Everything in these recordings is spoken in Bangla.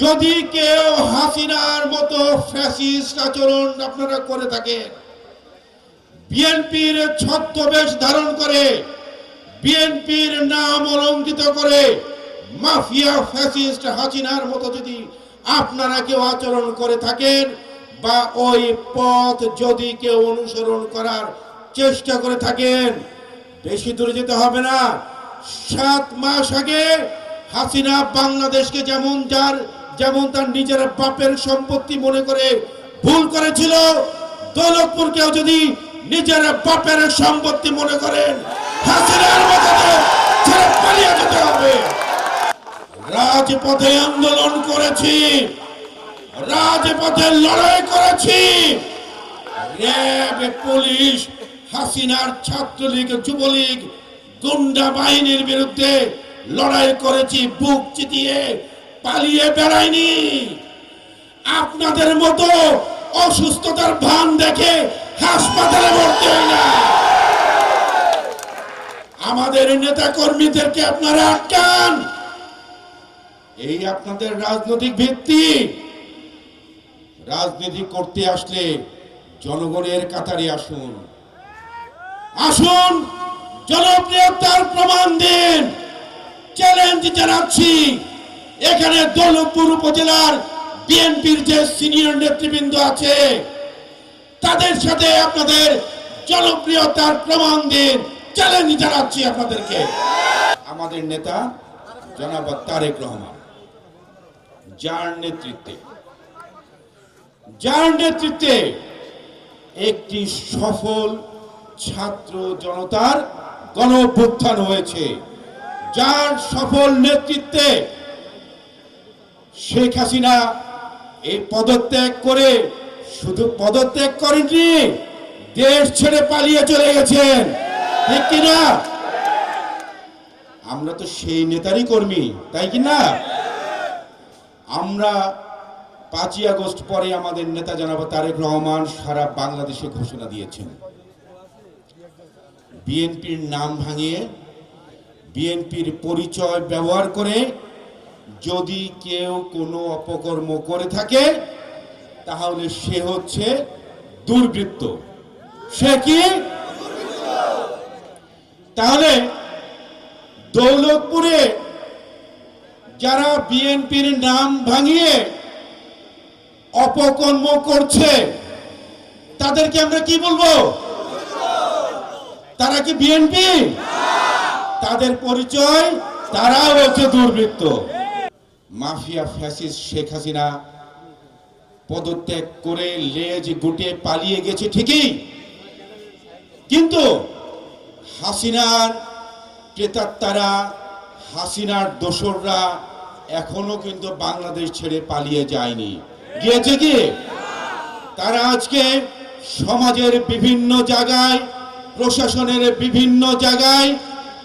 যদি কেউ হাসিনার মতো ফ্যাসিস্ট আচরণ আপনারা করে থাকেন, বিএনপির ছদ্মবেশ ধারণ করে, বিএনপির নাম অলঙ্কিত করে মাফিয়া ফ্যাসিস্ট হাসিনার মতো যদি আপনারা কেউ আচরণ করে থাকেন বা ওই পথ যদি কেউ অনুসরণ করার চেষ্টা করে থাকেন, বেশি দূরে যেতে হবে না। সাত মাস আগে হাসিনা বাংলাদেশকে যেমন যার যেমন তার নিজের বাপের সম্পত্তি মনে করে ভুল করেছিল দৌলতপুরকেও যদি নিজের বাপের সম্পত্তি মনে করেন হাসিনার যেতে হবে। রাজপথে আন্দোলন করেছি, রাজপথে লড়াই করেছি। র্যাব, পুলিশ, হাসিনার ছাত্রলীগ, যুবলীগ, গুন্ডা বাহিনীর বিরুদ্ধে লড়াই করেছি, বুক চিতিয়ে পালিয়ে বেড়াইনি আপনাদের মতো অসুস্থতার ভান দেখে হাসপাতালে ভর্তি হয় না। আমাদের নেতা কর্মীদেরকে আপনারা আটকান। এই আপনাদের রাজনৈতিক ভিত্তি। রাজনীতি করতে আসলে জনগণের কাতারে আসুন। আসুন, জনপ্রিয়তার প্রমাণ দিন। চ্যালেঞ্জ জানাচ্ছি। এখানে দৌলতপুর উপজেলার বিএনপির যে সিনিয়র নেতৃবৃন্দ আছে, তাদের সাথে আপনাদের জনপ্রিয়তার প্রমাণ দিন চ্যালেঞ্জ জানাচ্ছি আপনাদেরকে। আমাদের নেতা জনাব তারেক রহমান, যার নেতৃত্বে যার নেতৃত্বে একটি সফল ছাত্র জনতার গণ হয়েছে, যার সফল নেতৃত্বে শেখ হাসিনা এই পদত্যাগ করে শুধু পদত্যাগ করেননি, দেশ ছেড়ে পালিয়ে চলে গেছেন। ঠিক কিনা? আমরা তো সেই নেতারই কর্মী, তাই কি না আমরা পাঁচই আগস্ট পরে আমাদের নেতা জনাব তারেক রহমান সারা বাংলাদেশে ঘোষণা দিয়েছেন। বিএনপির নাম ভাঙিয়ে বিএনপির পরিচয় ব্যবহার করে যদি কেউ কোনো অপকর্ম করে থাকে, তাহলে সে হচ্ছে দুর্বৃত্ত। সে কি? তাহলে দৌলতপুরে যারা বিএনপির নাম ভাঙিয়ে অপকর্ম করছে, তাদেরকে আমরা কি বলব? তারা কি বিএনপি? তাদের পরিচয়, তারাও হচ্ছে দুর্বৃত্ত। মাফিয়া ফ্যাসিস্ট শেখ হাসিনা পদত্যাগ করে লেজ গুটে পালিয়ে গেছে ঠিকই। কিন্তু হাসিনার প্রেতাত্মারা হাসিনার দোসররা এখনও কিন্তু বাংলাদেশ ছেড়ে পালিয়ে যায়নি। গিয়েছে কি? তারা আজকে সমাজের বিভিন্ন জায়গায়, প্রশাসনের বিভিন্ন জায়গায়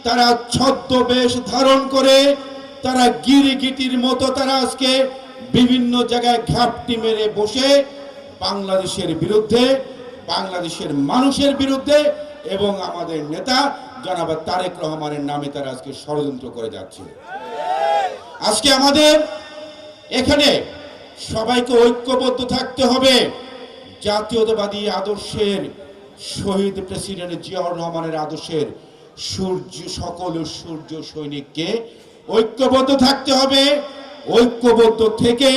তারা ছদ্মবেশ ধারণ করে তারা গিরিগিটির মতো তারা আজকে বিভিন্ন জায়গায় ঘাপটি মেরে বসে বাংলাদেশের বিরুদ্ধে, বাংলাদেশের মানুষের বিরুদ্ধে এবং আমাদের নেতা জনাব তারেক রহমানের নামে তারা আজকে ষড়যন্ত্র করে যাচ্ছে। আজকে আমাদের এখানে সবাইকে ঐক্যবদ্ধ থাকতে হবে। জাতীয়তাবাদী আদর্শের শহীদ প্রেসিডেন্ট জিয়াউর রহমানের আদর্শের সূর্য, সকল সূর্য সৈনিককে ঐক্যবদ্ধ থাকতে হবে। ঐক্যবদ্ধ থেকে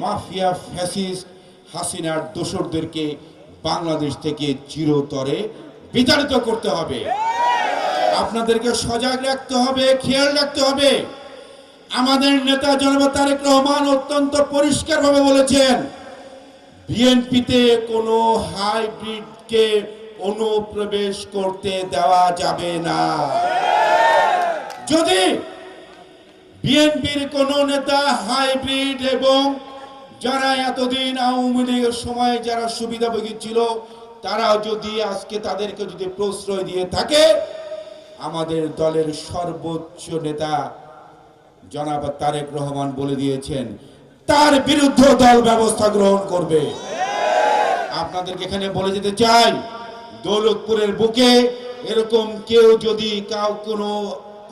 মাফিয়া ফ্যাসিস্ট হাসিনার দোসরদেরকে বাংলাদেশ থেকে চিরতরে বিতাড়িত করতে হবে। আপনাদেরকে সজাগ রাখতে হবে, খেয়াল রাখতে হবে। আমাদের নেতা জনতা তারেক রহমান অত্যন্ত পরিষ্কারভাবে বলেছেন, বিএনপিতে কোনো হাইব্রিডকে অনুপ্রবেশ করতে দেওয়া যাবে না। যদি বিএনপির কোন নেতা হাইব্রিড এবং যারা এতদিন আওয়ামী লীগের সময় যারা সুবিধাভোগী ছিল তারা যদি আজকে তাদেরকে যদি প্রশ্রয় দিয়ে থাকে, আমাদের দলের সর্বোচ্চ নেতা জনাব তারেক রহমান বলে দিয়েছেন, তার বিরুদ্ধে দল ব্যবস্থা গ্রহণ করবে। আপনাদেরকে এখানে বলে যেতে চাই, দৌলতপুরের বুকে এরকম কেউ যদি কাউ কোনো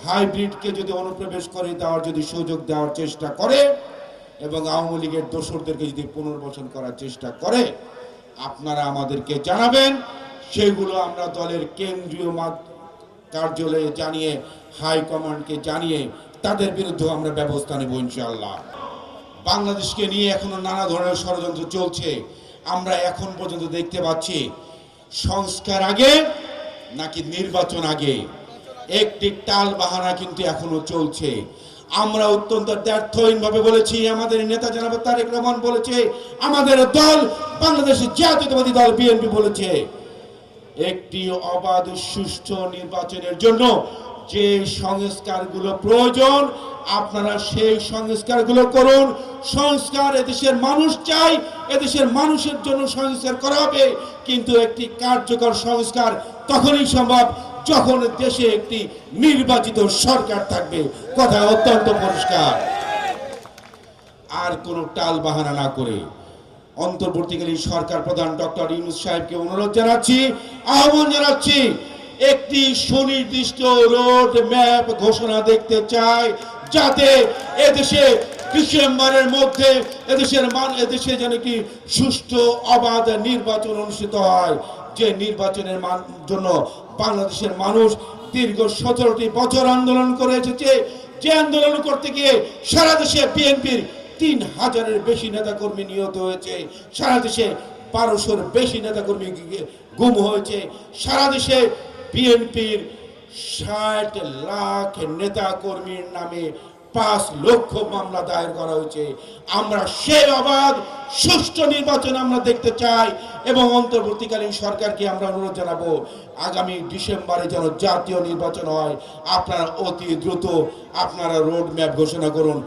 হাইব্রিডকে যদি অনুপ্রবেশ করে দেওয়ার যদি সুযোগ দেওয়ার চেষ্টা করে এবং আওয়ামী লীগের দোসরদেরকে যদি পুনর্বাসন করার চেষ্টা করে, আপনারা আমাদেরকে জানাবেন। সেগুলো আমরা দলের কেন্দ্রীয় কার্যালয়ে জানিয়ে হাইকমান্ডকে জানিয়ে, তাদের বিরুদ্ধে আমরা ব্যবস্থা নেব ইনশাআল্লাহ। বাংলাদেশকে নিয়ে এখনও নানা ধরনের ষড়যন্ত্র চলছে। আমরা এখন পর্যন্ত দেখতে পাচ্ছি, সংস্কার আগে নাকি নির্বাচন আগে? একটি টাল বাহানা কিন্তু এখনও চলছে। আমরা অত্যন্ত ব্যর্থহীন ভাবে বলেছি, আমাদের নেতা জনাব তারেক রহমান বলেছে, আমাদের দল, বাংলাদেশের জাতীয়তাবাদী দল বিএনপি বলেছে। একটি অবাধ, সুষ্ঠু নির্বাচনের জন্য যে সংস্কারগুলো প্রয়োজন, আপনারা সেই সংস্কারগুলো করুন। সংস্কার এদেশের মানুষ চাই এদেশের মানুষের জন্য সংস্কার করা হবে। কিন্তু একটি কার্যকর সংস্কার তখনই সম্ভব যখন দেশে একটি নির্বাচিত সরকার থাকবে, কথা অত্যন্ত পরিষ্কার। আর কোনো টাল বাহানা না করে অন্তর্বর্তীকালীন সরকার প্রধান ডক্টর ইউনুস সাহেবকে অনুরোধ জানাচ্ছি, আহ্বান জানাচ্ছি, একটি সুনির্দিষ্ট রোড ম্যাপ ঘোষণা দেখতে চাই, যাতে এদেশে ডিসেম্বরের মধ্যে এদেশের মান এদেশে যেন কি সুষ্ঠু, অবাধ নির্বাচন অনুষ্ঠিত হয়। যে নির্বাচনের জন্য বাংলাদেশের মানুষ দীর্ঘ সতেরোটি বছর আন্দোলন করে এসেছে। যে আন্দোলন করতে গিয়ে সারা দেশে বিএনপির তিন হাজারের বেশি নেতাকর্মী নিহত হয়েছে। সারা দেশে বারোশোর বেশি নেতাকর্মী গুম হয়েছে। সারা দেশে বিএনপির ষাট লাখ নেতাকর্মীর নামে পাঁচ লক্ষ মামলা দায়ের করা হয়েছে। আমরা সেই অবাধ, সুষ্ঠু নির্বাচন আমরা দেখতে চাই এবং অন্তর্বর্তীকালীন সরকারকে আমরা অনুরোধ জানাব, আগামী ডিসেম্বরে যেন জাতীয় নির্বাচন হয়। আপনারা অতি দ্রুত আপনারা রোড ম্যাপ ঘোষণা করুন।